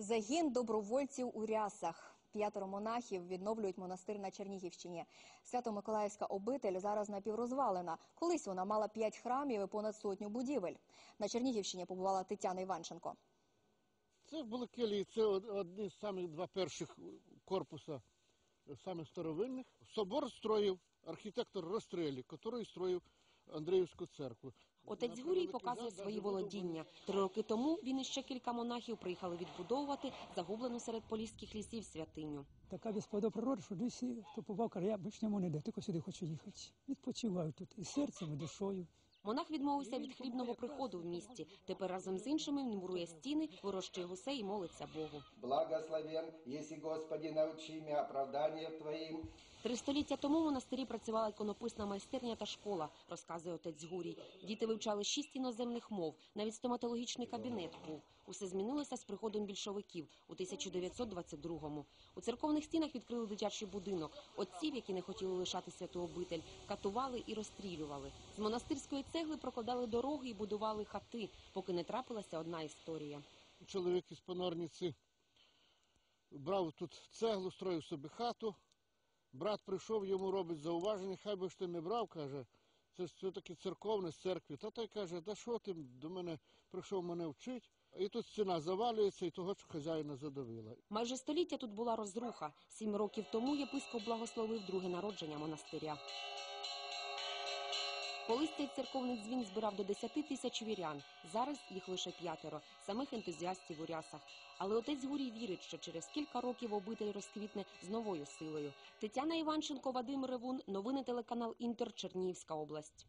Загін добровольців у рясах. П'ятеро монахів відновлюють монастир на Чернігівщині. Свято-Миколаївська обитель зараз напіврозвалена. Колись вона мала п'ять храмів і понад сотню будівель. На Чернігівщині побувала Тетяна Іванченко. Це були келії, це од- одні з самих два перших корпуса, е, самих старовинних. Собор строїв архітектор Розстрелі, який строїв Андріївську церкву. Отець Гурій показує свої володіння. Три роки тому він і ще кілька монахів приїхали відбудовувати загублену серед поліських лісів святиню. Така безпада природа, що досі хто побав, каже, я більш ньому не йде, тільки сюди хочу їхати. Відпочиваю тут і серцем, і душою. Монах відмовився від хлібного приходу в місті. Тепер разом з іншими він мурує стіни, вирощує гусей і молиться Богу. Благословен, єсі Господі, научи мене оправданием твоїм. Три століття тому в монастирі працювала іконописна майстерня та школа, розказує отець Гурій. Діти вивчали шість іноземних мов, навіть стоматологічний кабінет був. Усе змінилося з приходом більшовиків у 1922-му. У церковних стінах відкрили дитячий будинок. Отців, які не хотіли лишати святу обитель, катували і розстрілювали. З монастирської цегли прокладали дороги і будували хати, поки не трапилася одна історія. Чоловік із Понорниці брав тут цеглу, строїв собі хату. Брат прийшов, йому робить зауваження, хай би ж ти не брав, каже. Це все-таки церковне з церкви. Та той каже, да що ти до мене прийшов мене вчить. І тут стіна завалюється, і того ж хазяїна задавила. Майже століття тут була розруха. Сім років тому єпископ благословив друге народження монастиря. Колись цей церковний дзвін збирав до 10 тисяч вірян. Зараз їх лише п'ятеро, самих ентузіастів у рясах. Але отець Гурій вірить, що через кілька років обитель розквітне з новою силою. Тетяна Іванченко, Вадим Ревун, новини телеканал Інтер, Чернігівська область.